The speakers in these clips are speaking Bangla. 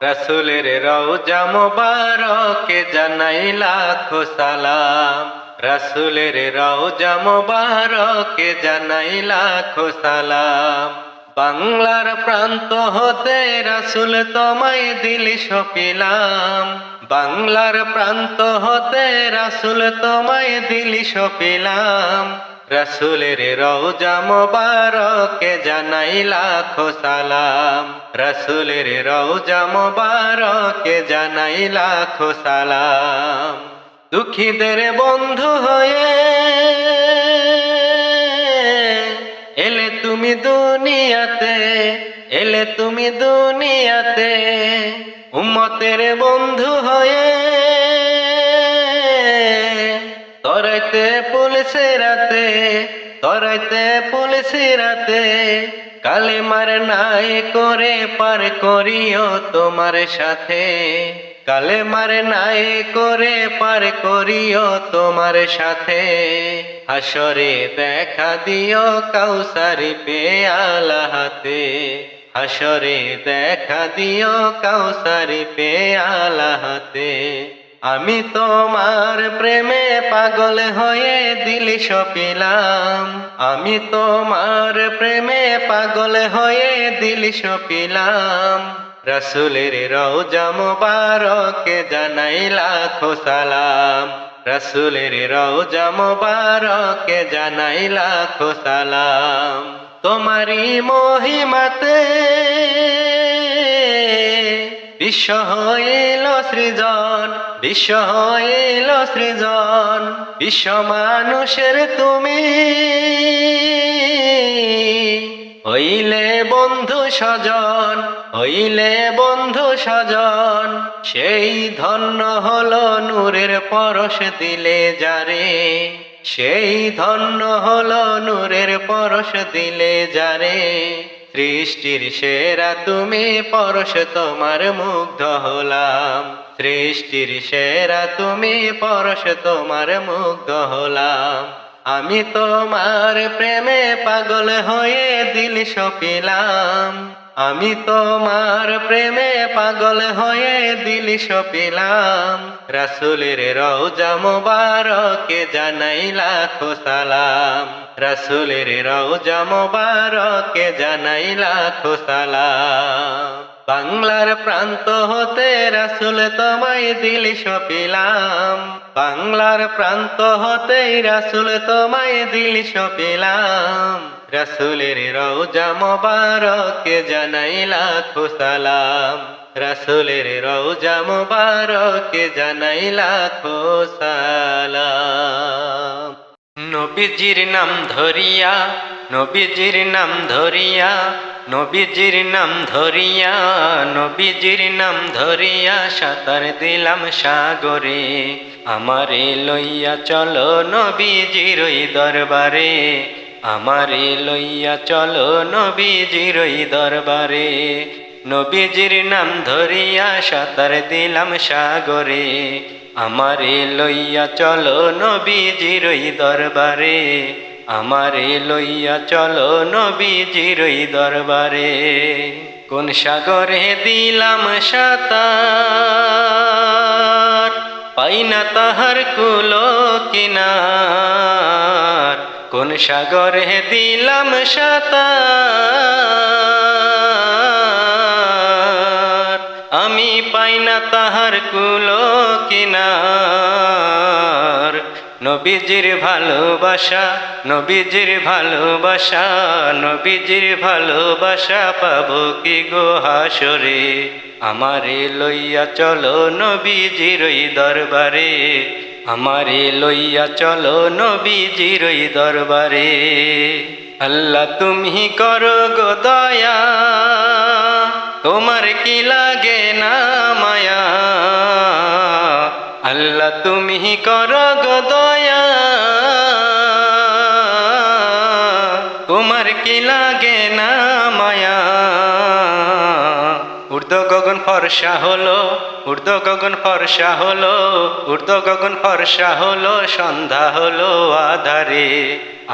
রসুলের রওজা মোবারকে জানাই লাখো সালাম রসুলের রওজা মোবারকে জানাই লাখো সালাম বাংলার প্রান্ত হতে রাসুল তোমায় দিলি সপিলাম। বাংলার প্রান্ত হতে রাসুল তোমায় দিলি সপিলাম। রসুলের রওজা মোবারকে জানাই লাখো সালাম। রসুলের রওজা মোবারকে জানাই লাখো সালাম। দুঃখীদের বন্ধু হয়ে এলে তুমি দুনিয়াতে, এলে তুমি দুনিয়াতে। উম্মতের বন্ধু হয়ে পুলিশে রাতে তরাইতে পুলিশে রাতে কালে মার নাই করে পার করিও তোমার সাথে। কালে মার নাই করে পার করিও তোমার সাথে। হাসরে দেখা দিও কাউসারি পেয়ালা হাতে। হাসরে দেখা দিও কাউসারি পেয়ালা হাতে। আমি তোমার প্রেমে পাগল হয়ে দিলি সপিলাম। আমি তোমার প্রেমে পাগল হয়ে দিলি সপিলাম। রসুলের রওজা মোবারকে জানাই লাখো সালাম রসুলের রওজা মোবারকে জানাই লাখো সালাম তোমারি মহিমাতে বিশ্ব হইল সৃজন, বিশ্ব হইল সৃজন, বিশ্ব মানুষের তুমি। হইলে বন্ধু স্বজন, হইলে বন্ধু স্বজন, সেই ধন্য হলো নূরের পরশ দিলে যারে। সেই ধন্য হলো নূরের পরশ দিলে যারে। সৃষ্টির সেরা তুমি, পরশ তোমার মুগ্ধ হলাম। সৃষ্টির সেরা তুমি, পরশ তোমার মুগ্ধ হলাম। আমি তোমার প্রেমে পাগল হয়ে দিল সপিলাম। আমি তোমার প্রেমে পাগল হয়ে দিল সপিলাম। রাসুলের রওজা মোবারকে জানাই লাখো সালাম রাসুলের রওজা মোবারকে জানাই লাখো সালাম বাংলার প্রান্ত হতে রাসুল তোমায় দিল সপিলাম। বাংলার প্রান্ত হতে রাসুল তোমায় দিল সপিলাম। রাসুলের রওজা মোবারকে জানাই লাখো সালাম রাসুলের রওজা মোবারকে জানাই লাখো সালাম নবীজির নাম ধরিয়া, নবীজির নাম ধরিয়া, নবীজির নাম ধরিয়া, নবীজির নাম ধরিয়া সাঁতার দিলাম সাগরে। আমারে লইয়া চলো নবীজির দরবারে। আমারে লইয়া চলো নবীজির ওই দরবারে। নবীজির নাম ধরিয়া সাঁতার দিলাম সাগরে। আমারে লইয়া চলো নবীজির ওই দরবারে। আমারে লইয়া চলো নবীজির ওই দরবারে। কোন সাগরে দিলাম সাতার, পাই না তাহার কুলো কিনার। কোন সাগরে দিলাম সাতার? আমি পাই না তাহার কুলো কিনার। নবীজির ভালোবাসা নবীজির ভালোবাসা নবীজির ভালোবাসা পাবো কি গো হাসরে? আমারে লইয়া চলো নবীজির দরবারে। আমারে লইয়া চলো নবীজির দরবারে। আল্লাহ তুমি করো গো দয়া, তোমার কি লাগে না মায়া? আল্লাহ তুমি কর গো দয়া, তোমার কি লাগে না মায়া? উর্দ গগন ফর্সা হলো উর্দ গগন ফর্সা হলো উর্দ গগন ফর্সা হলো, সন্ধ্যা হলো আধারে।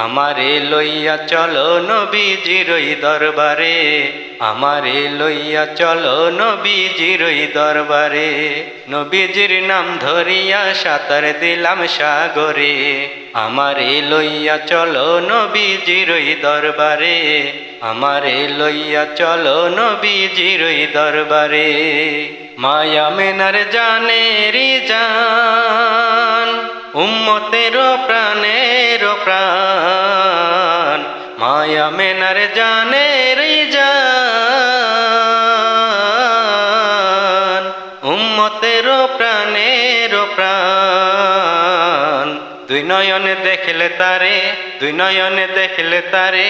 আমারে লইয়া চলো নবীজিরই দরবারে, আমারে লইয়া চলো নবীজিরই দরবারে। নবীজির নাম ধরিয়া সাঁতার দিলাম সাগরে, আমারে লইয়া চলো নবীজিরই দরবারে, আমারে লইয়া চলো নবীজিরই দরবারে। মায়া মেনার জানেরি জান উম্মতের প্রাণের প্রাণ। মায়া মেনার জানের জান উম্মতের প্রাণের প্রাণ। দুই নয়নে দেখলে তারে, দুই নয়নে দেখলে তারে,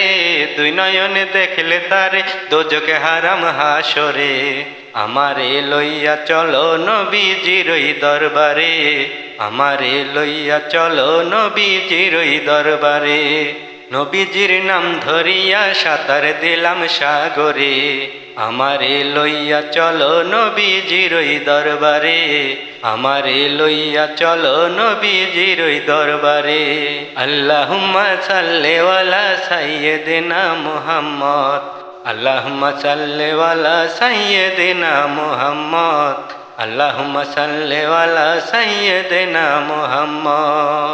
দুই নয়নে দেখলে তারে, দোজকে হারাম হাসরে। আমারে লইয়া চলো নবীজিরই দরবারে, আমারে লইয়া চলো নবীজিরই দরবারে। নবীজির নাম ধরিয়া সাঁতার দিলাম সাগরে, আমারে লইয়া চলো নবীজিরই দরবারে। আমারে লইয়া চলো নবীজিরই দরবারে। আল্লাহুম্মা সাল্লি ওয়ালা সাইয়্যিদিনা মুহাম্মদ। আল্লাহুম্মা সাল্লি ওয়ালা সাইয়্যিদিনা মুহাম্মদ। আল্লাহুম্মা সাল্লি ওয়ালা সাইয়্যিদিনা মুহাম্মদ।